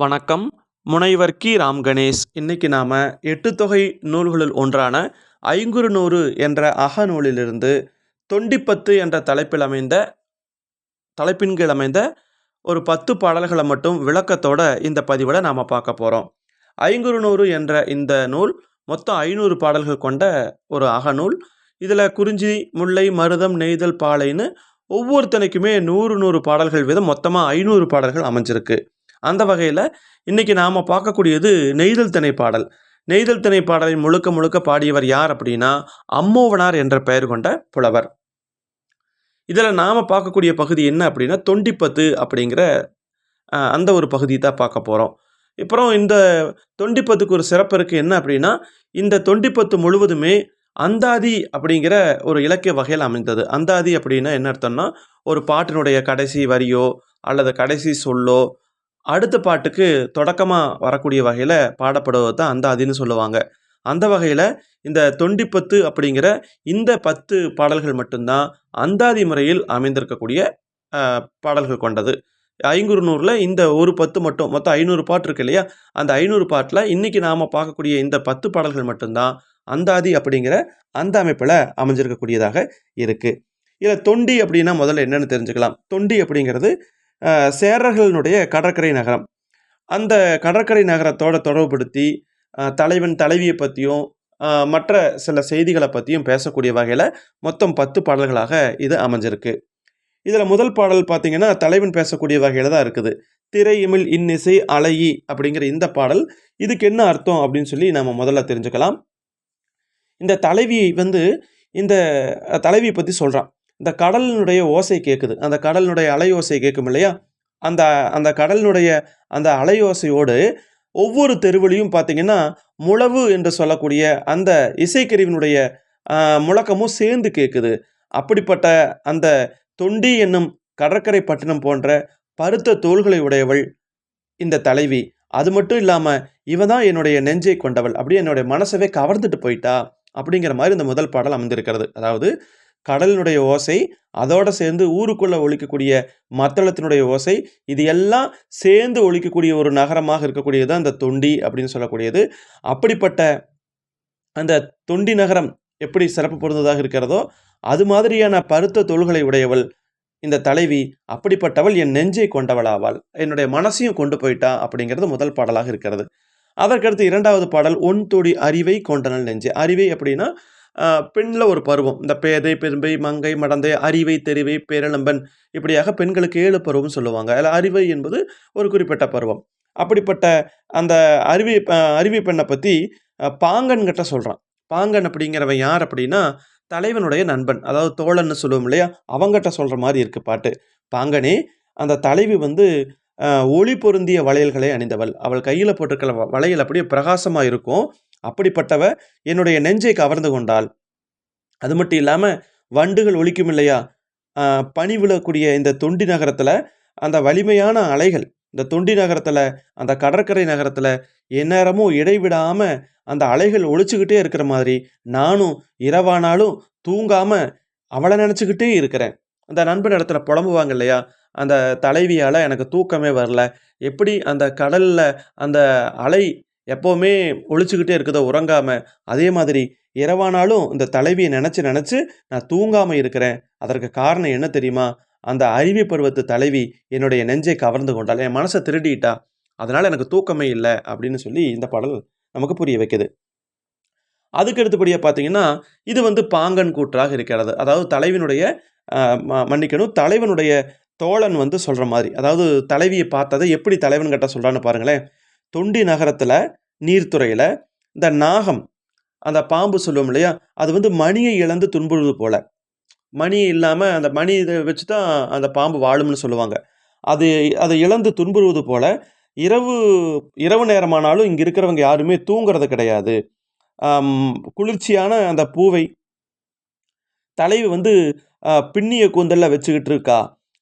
வணக்கம். முனைவர் கி. ராம் கணேஷ். இன்னைக்கு நாம் எட்டு தொகை நூல்களுள் ஒன்றான ஐங்குறு நூறு என்ற அகநூலிலிருந்து தொண்டிப்பத்து என்ற தலைப்பில் அமைந்த தலைப்பின் கீழ் அமைந்த ஒரு பத்து பாடல்களை மட்டும் விளக்கத்தோட இந்த பதிவில் நாம் பார்க்க போகிறோம் ஐங்குறு நூறு என்ற இந்த நூல் மொத்தம் ஐநூறு பாடல்கள் கொண்ட ஒரு அகநூல் இதில் குறிஞ்சி முல்லை மருதம் நெய்தல் பாலைன்னு ஒவ்வொருத்தனைக்குமே நூறு நூறு பாடல்கள் வீதம் மொத்தமாக ஐநூறு பாடல்கள் அமைஞ்சிருக்கு. அந்த வகையில் இன்றைக்கி நாம் பார்க்கக்கூடியது நெய்தல் திணை பாடல். நெய்தல் திணை பாடலை முழுக்க முழுக்க பாடியவர் யார் அப்படின்னா அம்மோவனார் என்ற பெயர் கொண்ட புலவர். இதில் நாம் பார்க்கக்கூடிய பகுதி என்ன அப்படின்னா தொண்டிப்பத்து அப்படிங்கிற அந்த ஒரு பகுதி தான் பார்க்க போகிறோம் அப்புறம் இந்த தொண்டிப்பத்துக்கு ஒரு சிறப்பு இருக்குது என்ன அப்படின்னா இந்த தொண்டிப்பத்து முழுவதுமே அந்தாதி அப்படிங்கிற ஒரு இலக்கிய வகையில் அமைந்தது. அந்தாதி அப்படின்னா என்ன அர்த்தம்னா ஒரு பாட்டினுடைய கடைசி வரியோ அல்லது கடைசி சொல்லோ அடுத்த பாட்டுக்கு தொடக்கமாக வரக்கூடிய வகையில் பாடப்படுவது தான் அந்தாதின்னு சொல்லுவாங்க. அந்த வகையில் இந்த தொண்டிப்பத்து அப்படிங்கிற இந்த பத்து பாடல்கள் மட்டும்தான் அந்தாதி முறையில் அமைந்திருக்கக்கூடிய பாடல்கள் கொண்டது. ஐங்குறு நூறில் இந்த ஒரு பத்து மட்டும் மொத்தம் ஐநூறு பாட்டு இருக்கு இல்லையா? அந்த ஐநூறு பாட்டில் இன்றைக்கி நாம் பார்க்கக்கூடிய இந்த பத்து பாடல்கள் மட்டும்தான் அந்தாதி அப்படிங்கிற அந்த அமைப்பில் அமைஞ்சிருக்கக்கூடியதாக இருக்குது இதில் தொண்டி அப்படின்னா முதல்ல என்னன்னு தெரிஞ்சுக்கலாம். தொண்டி அப்படிங்கிறது சேரர்களுடைய கடற்கரை நகரம். அந்த கடற்கரை நகரத்தோட தொடர்புபடுத்தி தலைவன் தலைவியை பற்றியும் மற்ற சில செய்திகளை பற்றியும் பேசக்கூடிய வகையில் மொத்தம் பத்து பாடல்களாக இது அமைஞ்சிருக்கு. இதில் முதல் பாடல் பார்த்திங்கன்னா தலைவன் பேசக்கூடிய வகையில் தான் இருக்குது. திரை இமிழ் இன்னிசை அலையி அப்படிங்கிற இந்த பாடல். இதுக்கு என்ன அர்த்தம் அப்படின்னு சொல்லி நம்ம முதல்ல தெரிஞ்சுக்கலாம். இந்த தலைவி வந்து இந்த தலைவியை பற்றி சொல்கிறான் இந்த கடலினுடைய ஓசை கேட்குது அந்த கடலினுடைய அலை ஓசை கேட்கும் இல்லையா? அந்த அந்த கடலினுடைய அந்த அலை ஓசையோடு ஒவ்வொரு தெருவிலையும் பார்த்தீங்கன்னா முழவு என்று சொல்லக்கூடிய அந்த இசைக்கருவினுடைய முழக்கமும் சேர்ந்து கேட்குது அப்படிப்பட்ட அந்த தொண்டி என்னும் கடற்கரை பட்டினம் போன்ற பருத்த தோள்களை உடையவள் இந்த தலைவி. அது மட்டும் இல்லாமல் இவ தான் என்னுடைய நெஞ்சை கொண்டவள். அப்படியே என்னுடைய மனசவே கவர்ந்துட்டு போயிட்டா அப்படிங்கிற மாதிரி இந்த முதல் பாடல் அமைந்திருக்கிறது. அதாவது கடலினுடைய ஓசை அதோடு சேர்ந்து ஊருக்குள்ளே ஒழிக்கக்கூடிய மத்தளத்தினுடைய ஓசை இது எல்லாம் சேர்ந்து ஒழிக்கக்கூடிய ஒரு நகரமாக இருக்கக்கூடியது தான் அந்த தொண்டி அப்படின்னு சொல்லக்கூடியது. அப்படிப்பட்ட அந்த தொண்டி நகரம் எப்படி சிறப்பு பொருந்ததாக இருக்கிறதோ அது மாதிரியான பருத்த தொழுகளை உடையவள் இந்த தலைவி அப்படிப்பட்டவள் என் நெஞ்சை கொண்டவளாவாள். என்னுடைய மனசையும் கொண்டு போயிட்டா அப்படிங்கிறது முதல் பாடலாக இருக்கிறது. அதற்கடுத்து இரண்டாவது பாடல் ஒன் தொடி அறிவை கொண்டனல் நெஞ்சு. அறிவை அப்படின்னா பெண்ணில் ஒரு பருவம். இந்த பேதை பெரும்பை மங்கை மடந்தை அறிவை தெரிவை பேரளம்பன் இப்படியாக பெண்களுக்கு ஏழு பருவம் சொல்லுவாங்க. அதில் அறிவை என்பது ஒரு குறிப்பிட்ட பருவம். அப்படிப்பட்ட அந்த அறிவி அறிவி பெண்ணை பற்றி பாங்கன்கிட்ட சொல்கிறான் பாங்கன் அப்படிங்கிறவன் யார் அப்படின்னா தலைவனுடைய நண்பன். அதாவது தோழன்னு சொல்லுவோம் இல்லையா? அவங்ககிட்ட சொல்கிற மாதிரி இருக்குது பாட்டு. பாங்கனே அந்த தலைவி வந்து ஒளி பொருந்திய வளையல்களை அணிந்தவள். அவள் கையில் போட்டிருக்கிற வ- வளையல் அப்படியே பிரகாசமாக இருக்கும். அப்படிப்பட்டவ என்னுடைய நெஞ்சை கவர்ந்து கொண்டாள். அது மட்டும் இல்லாமல் வண்டுகள் ஒழிக்கும் இல்லையா? பனி விழக்கூடிய இந்த தொண்டி நகரத்தில் அந்த வலிமையான அலைகள் இந்த தொண்டி நகரத்தில் அந்த கடற்கரை நகரத்தில் எந்நேரமும் இடைவிடாமல் அந்த அலைகள் ஒழிச்சுக்கிட்டே இருக்கிற மாதிரி நானும் இரவானாலும் தூங்காமல் அவளை நினச்சிக்கிட்டே இருக்கிறேன். அந்த நண்பன் இடத்துல புலம்புவாங்க இல்லையா? அந்த தலைவியால் எனக்கு தூக்கமே வரல. எப்படி அந்த கடலில் அந்த அலை எப்போவுமே ஒழிச்சுக்கிட்டே இருக்குதோ உறங்காமல் அதே மாதிரி இரவானாலும் இந்த தலைவியை நினச்சி நினச்சி நான் தூங்காமல் இருக்கிறேன். அதற்கு காரணம் என்ன தெரியுமா? அந்த அருவி பருவத்து தலைவி என்னுடைய நெஞ்சை கவர்ந்து கொண்டாள். என் மனசை திருடிட்டா அதனால் எனக்கு தூக்கமே இல்லை அப்படின்னு சொல்லி இந்த பாடல் நமக்கு புரிய வைக்குது. அதுக்கு அடுத்தபடியாக பார்த்தீங்கன்னா இது வந்து பாங்கன் கூற்றாக இருக்கிறது. அதாவது தலைவனுடைய ம- மன்னிக்கணும் தலைவனுடைய தோழன் வந்து சொல்கிற மாதிரி. அதாவது தலைவியை பார்த்ததை எப்படி தலைவன் கிட்ட சொல்கிறான்னு பாருங்களேன். தொண்டி நகரத்தில் நீர்த்துறையில் இந்த நாகம் அந்த பாம்பு சொல்லுவோம் இல்லையா அது வந்து மணியை இழந்து துன்புறுவது போல். மணி இல்லாமல் அந்த மணி இதை வச்சு தான் அந்த பாம்பு வாழும்னு சொல்லுவாங்க. அது அதை இழந்து துன்புறுவது போல் இரவு இரவு நேரமானாலும் இங்கே இருக்கிறவங்க யாருமே தூங்குறது கிடையாது. குளிர்ச்சியான அந்த பூவை தலைவி வந்து பின்னிய கூந்தலில் வச்சுக்கிட்டு இருக்கா.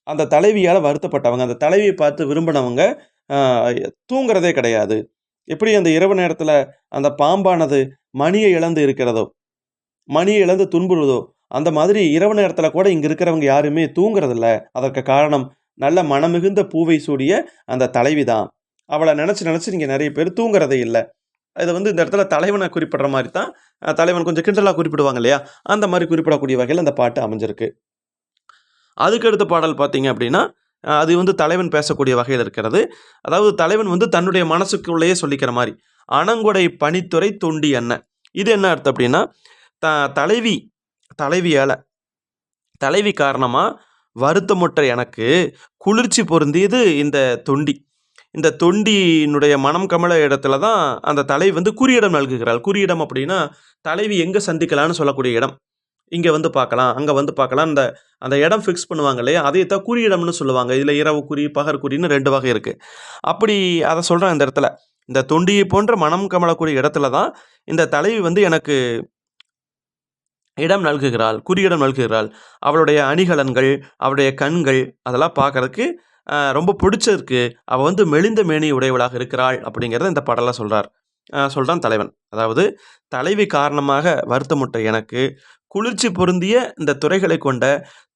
அந்த தலைவியால் வருத்தப்பட்டவங்க அந்த தலைவியை பார்த்து விரும்பினவங்க தூங்குறதே கிடையாது. எப்படி அந்த இரவு நேரத்தில் அந்த பாம்பானது மணியை இழந்து இருக்கிறதோ மணியை இழந்து துன்புறுதோ அந்த மாதிரி இரவு நேரத்தில் கூட இங்கே இருக்கிறவங்க யாருமே தூங்குறதில்ல. அதற்கு காரணம் நல்ல மனமிகுந்த பூவை சூடிய அந்த தலைவி தான். அவளை நினச்சி நினச்சி நீங்கள் நிறைய பேர் தூங்குறதே இல்லை. இதை வந்து இந்த இடத்துல தலைவனை குறிப்பிடுற மாதிரி தான் தலைவன் கொஞ்சம் கிண்டலாக குறிப்பிடுவாங்க இல்லையா? அந்த மாதிரி குறிப்பிடக்கூடிய வகையில் அந்த பாட்டு அமைஞ்சிருக்கு. அதுக்கு அடுத்த பாடல் பார்த்தீங்க அப்படின்னா அது வந்து தலைவன் பேசக்கூடிய வகையில் இருக்கிறது. அதாவது தலைவன் வந்து தன்னுடைய மனசுக்குள்ளேயே சொல்லிக்கிற மாதிரி அணங்குடை பணித்துறை தொண்டி என்ன இது என்ன அர்த்தம் அப்படின்னா த தலைவி தலைவியால் தலைவி காரணமாக வருத்தமுற்ற எனக்கு குளிர்ச்சி பொருந்தியது இந்த தொண்டி. இந்த தொண்டியினுடைய மனம் கமல இடத்துல தான் அந்த தலைவி வந்து குறியிடம் நல்குகிறாள். குறியிடம் அப்படின்னா தலைவி எங்கே சந்திக்கலாம்னு சொல்லக்கூடிய இடம். இங்கே வந்து பார்க்கலாம் அங்கே வந்து பார்க்கலாம். அந்த அந்த இடம் ஃபிக்ஸ் பண்ணுவாங்க இல்லையா? அதை தான் குறியிடம்னு சொல்லுவாங்க. இதில் இரவு குறி பகற்குறின்னு ரெண்டு வகை இருக்குது அப்படி அதை சொல்கிறேன் இந்த இடத்துல. இந்த தொண்டியை போன்ற மனம் கமலக்கூடிய இடத்துல தான் இந்த தலைவி வந்து எனக்கு இடம் நல்குகிறாள் குறியிடம் நல்குகிறாள். அவளுடைய அணிகலன்கள் அவளுடைய கண்கள் அதெல்லாம் பார்க்கறதுக்கு ரொம்ப பிடிச்சிருக்கு. அவள் வந்து மெலிந்த மேனி உடையவளாக இருக்கிறாள் அப்படிங்கிறத இந்த பாடலில் சொல்கிறார் சொல்கிறான் தலைவன். அதாவது தலைவி காரணமாக வருத்தமுட்ட எனக்கு குளிர்ச்சி பொருந்திய இந்த துறைகளை கொண்ட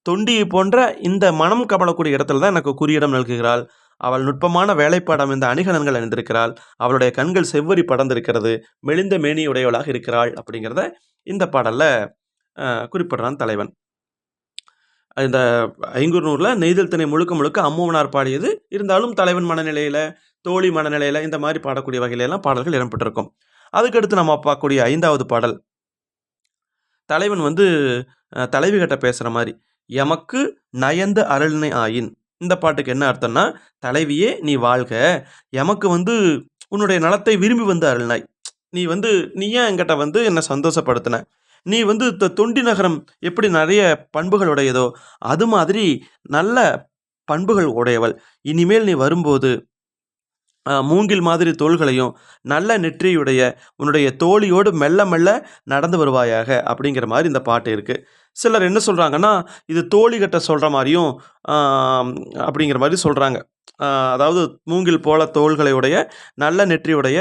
தொண்டியை போன்ற இந்த மனம் கமலக்கூடிய இடத்துல தான் எனக்கு குறியிடம் நல்குகிறாள் அவள் நுட்பமான வேலைப்பாடம் இந்த அணிகலன்கள் அணிந்திருக்கிறாள். அவளுடைய கண்கள் செவ்வரி படர்ந்திருக்கிறது. மெலிந்த மேனியுடையவளாக இருக்கிறாள் அப்படிங்கிறத இந்த பாடலில் குறிப்பிடுறான் தலைவன். இந்த ஐங்குறுநூறில் நெய்தல் திணை முழுக்க முழுக்க அம்மூவனார் பாடியது. இருந்தாலும் தலைவன் மனநிலையில் தோழி மனநிலையில் இந்த மாதிரி பாடக்கூடிய வகையில எல்லாம் பாடல்கள் இடம்பெற்றிருக்கும். அதுக்கடுத்து நம்ம பார்க்கக்கூடிய ஐந்தாவது பாடல். தலைவன் வந்து தலைவி கிட்ட பேசுகிற மாதிரி எமக்கு நயந்து அருள்னை ஆயின். இந்த பாட்டுக்கு என்ன அர்த்தம்னா தலைவியே நீ வாழ்க. எமக்கு வந்து உன்னுடைய நலத்தை விரும்பி வந்து அருள்னாய். நீ வந்து நீ ஏன் என்கிட்ட வந்து என்னை சந்தோஷப்படுத்தின? நீ வந்து த தொண்டி நகரம் எப்படி நிறைய பண்புகள் உடையதோ அது மாதிரி நல்ல பண்புகள் உடையவள். இனிமேல் நீ வரும்போது மூங்கில் மாதிரி தோள்களையும் நல்ல நெற்றியுடைய உன்னுடைய தோழியோடு மெல்ல மெல்ல நடந்து வருவாயாக அப்படிங்கிற மாதிரி இந்த பாட்டு இருக்குது சிலர் என்ன சொல்கிறாங்கன்னா இது தோழிகிட்ட சொல்கிற மாதிரியும் அப்படிங்கிற மாதிரி சொல்கிறாங்க அதாவது மூங்கில் போல தோள்களையுடைய நல்ல நெற்றியுடைய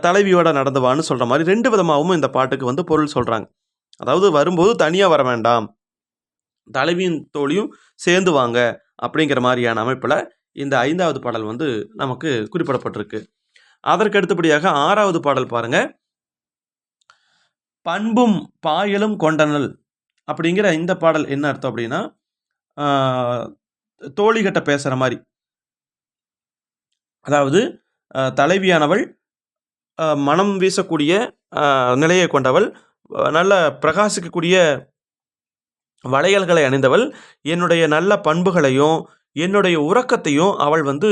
தலைவியோட நடந்துவான்னு சொல்கிற மாதிரி ரெண்டு விதமாகவும் இந்த பாட்டுக்கு வந்து பொருள் சொல்கிறாங்க அதாவது வரும்போது தனியாக வர வேண்டாம் தலைவியும் தோழியும் சேர்ந்து வாங்க அப்படிங்கிற மாதிரியான அமைப்பில் இந்த ஐந்தாவது பாடல் வந்து நமக்கு குறிப்பிடப்பட்டிருக்கு. அதற்கு அடுத்தபடியாக ஆறாவது பாடல் பாருங்க. பண்பும் பாயலும் கொண்டனல் அப்படிங்கிற இந்த பாடல் என்ன அர்த்தம் அப்படின்னா தோழிகிட்ட பேசுகிற மாதிரி. அதாவது தலைவியானவள் மனம் வீசக்கூடிய நிலையை கொண்டவள் நல்ல பிரகாசிக்கக்கூடிய வளையல்களை அணிந்தவள் என்னுடைய நல்ல பண்புகளையும் என்னுடைய உறக்கத்தையும் அவள் வந்து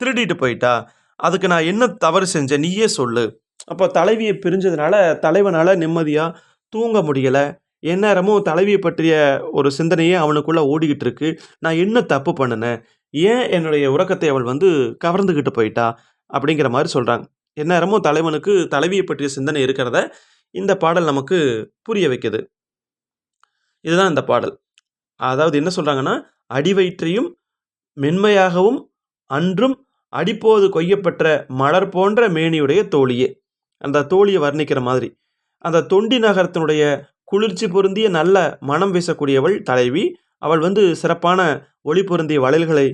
திருடிட்டு போயிட்டா. அதுக்கு நான் என்ன தவறு செஞ்சேன் நீயே சொல்லு. அப்போ தலைவியை பிரிஞ்சதுனால தலைவனால் நிம்மதியாக தூங்க முடியலை. எந்நேரமும் தலைவியை பற்றிய ஒரு சிந்தனையே அவனுக்குள்ளே ஓடிக்கிட்டு இருக்கு. நான் என்ன தப்பு பண்ணினேன்? ஏன் என்னுடைய உறக்கத்தை அவள் வந்து கவர்ந்துக்கிட்டு போயிட்டா? அப்படிங்கிற மாதிரி சொல்கிறாங்க எந்நேரமும் தலைவனுக்கு தலைவியை பற்றிய சிந்தனை இருக்கிறத இந்த பாடல் நமக்கு புரிய வைக்குது. இதுதான் இந்த பாடல். அதாவது என்ன சொல்கிறாங்கன்னா அடிவயிற்றையும் மென்மையாகவும் அன்றும் அடிப்போது கொய்யப்பெற்ற மலர் போன்ற மேனியுடைய தோழியே. அந்த தோழியை வர்ணிக்கிற மாதிரி. அந்த தொண்டி நகரத்தினுடைய குளிர்ச்சி பொருந்திய நல்ல மனம் வீசக்கூடியவள் தலைவி. அவள் வந்து சிறப்பான ஒளி பொருந்திய வளையல்களை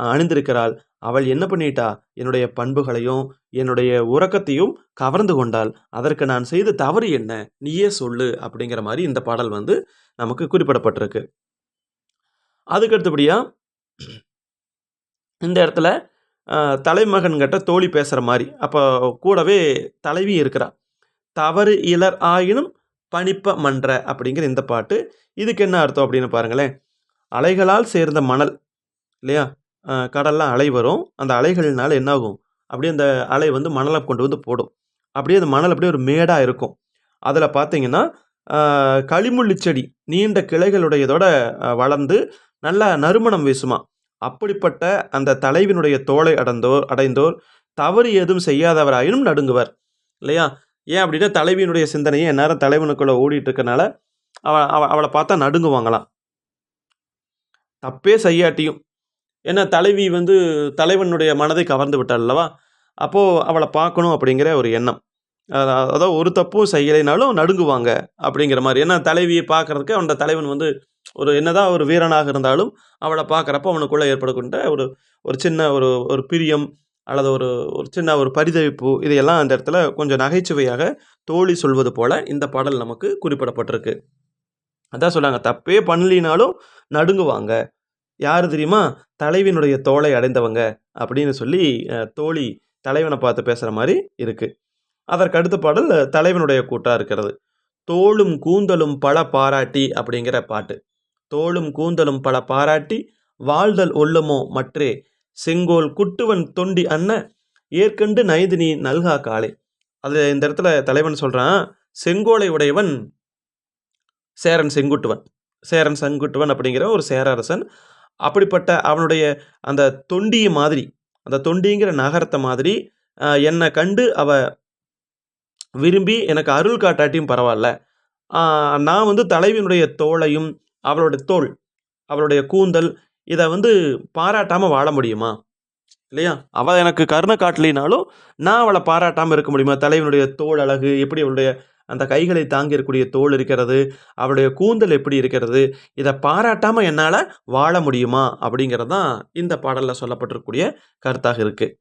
அணிந்திருக்கிறாள். அவள் என்ன பண்ணிட்டா? என்னுடைய பண்புகளையும் என்னுடைய உறக்கத்தையும் கவர்ந்து கொண்டாள். அதற்கு நான் செய்த தவறு என்ன? நீயே சொல்லு அப்படிங்கிற மாதிரி இந்த பாடல் வந்து நமக்கு குறிப்பிடப்பட்டிருக்கு. அதுக்கு அடுத்தபடியாக இந்த இடத்துல தலைமகன்கிட்ட தோழி பேசுகிற மாதிரி. அப்போ கூடவே தலைவி இருக்கிறா. தவறு இலர் ஆயினும் பணிப்ப மன்ற அப்படிங்கிற இந்த பாட்டு. இதுக்கு என்ன அர்த்தம் அப்படின்னு பாருங்களேன். அலைகளால் சேர்ந்த மணல் இல்லையா? கடல்லாம் அலை வரும். அந்த அலைகள்னால என்ன ஆகும் அப்படியே அந்த அலை வந்து மணலை கொண்டு வந்து போடும். அப்படியே அந்த மணல் அப்படியே ஒரு மேடாக இருக்கும். அதில் பார்த்தீங்கன்னா களிமுள்ளி செடி நீண்ட கிளைகளுடையதோட வளர்ந்து நல்லா நறுமணம் வீசுமா? அப்படிப்பட்ட அந்த தலைவினுடைய தோளை அடைந்தோர் அடைந்தோர் தவறு ஏதும் செய்யாதவராயினும் நடுங்குவர் இல்லையா? ஏன் அப்படின்னா தலைவியினுடைய சிந்தனையை எந்நேரம் தலைவனுக்குள்ளே ஓடிட்டு இருக்கனால அவ அவளை பார்த்தா நடுங்குவாங்களாம். தப்பே செய்யாட்டியும். ஏன்னா தலைவி வந்து தலைவனுடைய மனதை கவர்ந்து விட்டாள் அல்லவா? அப்போது அவளை பார்க்கணும் அப்படிங்கிற ஒரு எண்ணம். அதாவது ஒரு தப்பும் செய்யலைனாலும் நடுங்குவாங்க அப்படிங்கிற மாதிரி. ஏன்னா தலைவியை பார்க்குறதுக்கு அந்த தலைவன் வந்து ஒரு என்னதான் ஒரு வீரனாக இருந்தாலும் அவளை பார்க்குறப்ப அவனுக்குள்ளே ஏற்படக்கூடிய ஒரு ஒரு சின்ன ஒரு ஒரு பிரியம் அல்லது ஒரு ஒரு சின்ன ஒரு பரிதவிப்பு இதையெல்லாம் அந்த இடத்துல கொஞ்சம் நகைச்சுவையாக தோழி சொல்வது போல இந்த பாடல் நமக்கு குறிப்பிடப்பட்டிருக்கு. அதான் சொல்றாங்க தப்பே பண்ணலினாலும் நடுங்குவாங்க. யார் தெரியுமா? தலைவினுடைய தோளை அடைந்தவங்க அப்படின்னு சொல்லி தோழி தலைவனை பார்த்து பேசுகிற மாதிரி இருக்குது அதற்கு அடுத்த பாடல் தலைவனுடைய கூட்டாக இருக்கிறது. தோளும் கூந்தலும் பல பாராட்டி அப்படிங்கிற பாட்டு. தோளும் கூந்தலும் பல பாராட்டி வாழ்தல் ஒல்லுமோ மற்றே. செங்கோல் குட்டுவன் தொண்டி அண்ண ஏற்கண்டு நைதினி நல்கா காளே அது இந்த இடத்துல தலைவன் சொல்கிறான் செங்கோலை உடையவன் சேரன் செங்குட்டுவன். சேரன் செங்குட்டுவன் அப்படிங்கிற ஒரு சேரரசன். அப்படிப்பட்ட அவனுடைய அந்த தொண்டியை மாதிரி அந்த தொண்டிங்கிற நகரத்தை மாதிரி என்னை கண்டு அவ விரும்பி எனக்கு அருள் காட்டாட்டியும் பரவாயில்ல. நான் வந்து தலைவியினுடைய தோளையும் அவளுடைய தோல் அவளுடைய கூந்தல் இதை வந்து பாராட்டாமல் வாழ முடியுமா? இல்லையா? அவள் எனக்கு கருணை காட்டலினாலும் நான் அவளை பாராட்டாமல் இருக்க முடியுமா? தலைவனுடைய தோல் அழகு எப்படி அவளுடைய அந்த கைகளை தாங்கி இருக்கக்கூடிய தோல் இருக்கிறது அவளுடைய கூந்தல் எப்படி இருக்கிறது இதை பாராட்டாமல் என்னால் வாழ முடியுமா? அப்படிங்கிறது தான் இந்த பாடலில் சொல்லப்பட்டிருக்கக்கூடிய கருத்தாக இருக்குது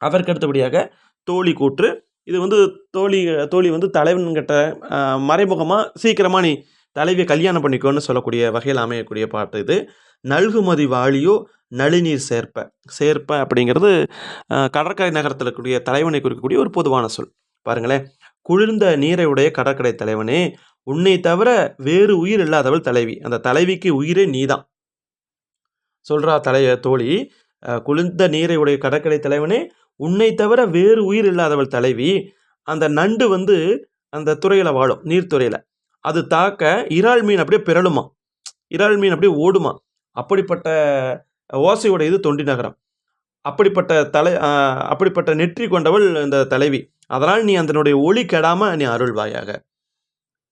அதற்கு அடுத்தபடியாக தோழி கூற்று இது வந்து தோழி தோழி வந்து தலைவன்கிட்ட மறைமுகமாக சீக்கிரமாக நீ தலைவியை கல்யாணம் பண்ணிக்கோன்னு சொல்லக்கூடிய வகையில் அமையக்கூடிய பாட்டு இது. நல்குமதி வாழியோ நளிநீர் சேர்ப்ப சேர்ப்ப அப்படிங்கிறது கடற்கரை நகரத்தில் இருக்கக்கூடிய தலைவனை குறிக்கக்கூடிய ஒரு பொதுவான சொல். பாருங்களேன். குளிர்ந்த நீரை உடைய கடற்கரை தலைவனே உன்னை தவிர வேறு உயிர் இல்லாதவள் தலைவி. அந்த தலைவிக்கு உயிரே நீதான். சொல்கிறா தலை தோழி. குளிர்ந்த நீரை உடைய கடற்கரை தலைவனே உன்னை தவிர வேறு உயிர் இல்லாதவள் தலைவி அந்த நண்டு வந்து அந்த துறையில் வாழும் நீர்த்துறையில் அது தாக்க இறால் மீன் அப்படியே பிறழுமா இறால் மீன் அப்படியே ஓடுமா அப்படிப்பட்ட ஓசையோட இது தொண்டி நகரம். அப்படிப்பட்ட தலை அப்படிப்பட்ட நெற்றி கொண்டவள் இந்த தலைவி. அதனால் நீ அதனுடைய ஒளி கெடாமல் நீ அருள்வாயாக.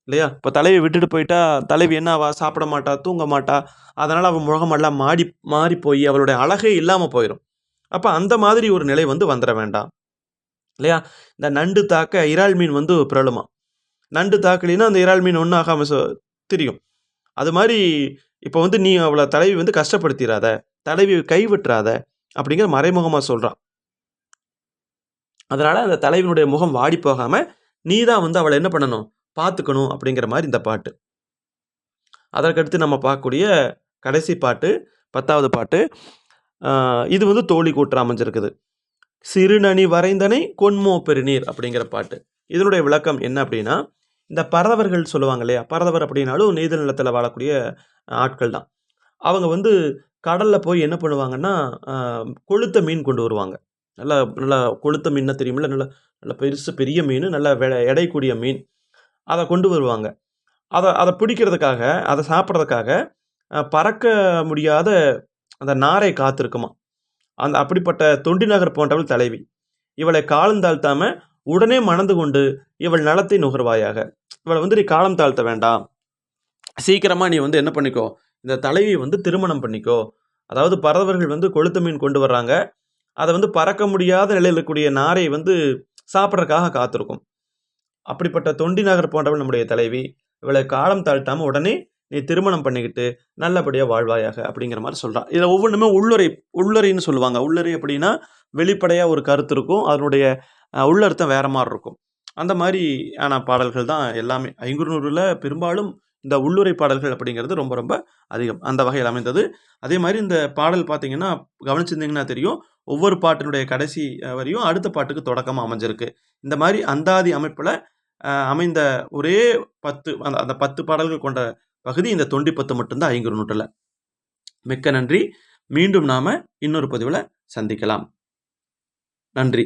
இல்லையா? இப்போ தலைவி விட்டுட்டு போயிட்டா தலைவி என்ன ஆவா சாப்பிட மாட்டா தூங்க மாட்டா? அதனால் அவள் முகமெல்லாம் மாடி மாறி போய் அவளுடைய அழகே இல்லாமல் போயிடும் அப்போ அந்த மாதிரி ஒரு நிலை வந்து வந்துட வேண்டாம். இல்லையா? இந்த நண்டு தாக்க இறால் மீன் வந்து பிறழுமா நண்டு தாக்கலின்னா அந்த இறால் மீன் ஒன்றும் ஆகாமல் தெரியும். அது மாதிரி இப்போ வந்து நீ அவளை தலைவி வந்து கஷ்டப்படுத்திடாத தலைவி கைவிட்டுறாத அப்படிங்கிற மறைமுகமாக சொல்கிறான் அதனால் அந்த தலைவனுடைய முகம் வாடி போகாமல் நீ தான் வந்து அவளை என்ன பண்ணணும்? பார்த்துக்கணும் அப்படிங்கிற மாதிரி இந்த பாட்டு. அதற்கடுத்து நம்ம பார்க்கக்கூடிய கடைசி பாட்டு பத்தாவது பாட்டு. இது வந்து தோழி கூற்று அமைஞ்சிருக்குது. சிறுநனி வரைந்தனை கொன்மோ பெருநீர் அப்படிங்கிற பாட்டு. இதனுடைய விளக்கம் என்ன அப்படின்னா இந்த பறவர்கள் சொல்லுவாங்க இல்லையா? பறவர் அப்படின்னாலும் நெய்தல் நிலத்தில் வாழக்கூடிய ஆட்கள் தான். அவங்க வந்து கடலில் போய் என்ன பண்ணுவாங்கன்னா கொளுத்த மீன் கொண்டு வருவாங்க. நல்லா நல்லா கொளுத்த மீன்னா தெரியுமில்ல நல்லா நல்லா பெருசு பெரிய மீன் நல்ல வெ- எடை கூடிய மீன். அதை கொண்டு வருவாங்க. அதை அதை பிடிக்கிறதுக்காக அதை சாப்பிட்றதுக்காக பறக்க முடியாத அந்த நாரை காத்திருக்குமா அந்த அப்படிப்பட்ட தொண்டி நகர் போன்றவள் தலைவி. இவளை காலம் தாழ்த்தாம உடனே மணந்து கொண்டு இவள் நலத்தை நுகர்வாயாக. இவளை வந்து நீ காலம் தாழ்த்த வேண்டாம். சீக்கிரமா நீ வந்து என்ன பண்ணிக்கோ இந்த தலைவி வந்து திருமணம் பண்ணிக்கோ. அதாவது பறவர்கள் வந்து கொளுத்த மீன் கொண்டு வர்றாங்க. அதை வந்து பறக்க முடியாத நிலையில் இருக்கக்கூடிய நாரை வந்து சாப்பிட்றதுக்காக காத்திருக்கும். அப்படிப்பட்ட தொண்டி நகர் போன்றவள் நம்முடைய தலைவி. இவளை காலம் தாழ்த்தாம உடனே நீ திருமணம் பண்ணிக்கிட்டு நல்லபடியாக வாழ்வாயாக அப்படிங்கிற மாதிரி சொல்கிறான் இதில் ஒவ்வொன்றுமே உள்ளுரை உள்ளுரைன்னு சொல்லுவாங்க. உள்ளுரை அப்படின்னா வெளிப்படையாக ஒரு கருத்து இருக்கும். அதனுடைய உள்ளர்த்தம் வேறு மாதிரி இருக்கும். அந்த மாதிரி ஆன பாடல்கள் தான் எல்லாமே. ஐங்குறுநூறில் பெரும்பாலும் இந்த உள்ளுரை பாடல்கள் அப்படிங்கிறது ரொம்ப ரொம்ப அதிகம். அந்த வகையில் அமைந்தது. அதே மாதிரி இந்த பாடல் பார்த்தீங்கன்னா கவனிச்சிருந்தீங்கன்னா தெரியும். ஒவ்வொரு பாட்டினுடைய கடைசி வரையும் அடுத்த பாட்டுக்கு தொடக்கமாக அமைஞ்சிருக்கு. இந்த மாதிரி அந்தாதி அமைப்பில் அமைந்த ஒரே பத்து அந்த அந்த பத்து பாடல்கள் கொண்ட பகுதி இந்த தொண்டி பத்து மட்டும்தான் ஐங்குறு நூற்றில் மிக்க நன்றி. மீண்டும் நாம இன்னொரு பதிவில் சந்திக்கலாம். நன்றி.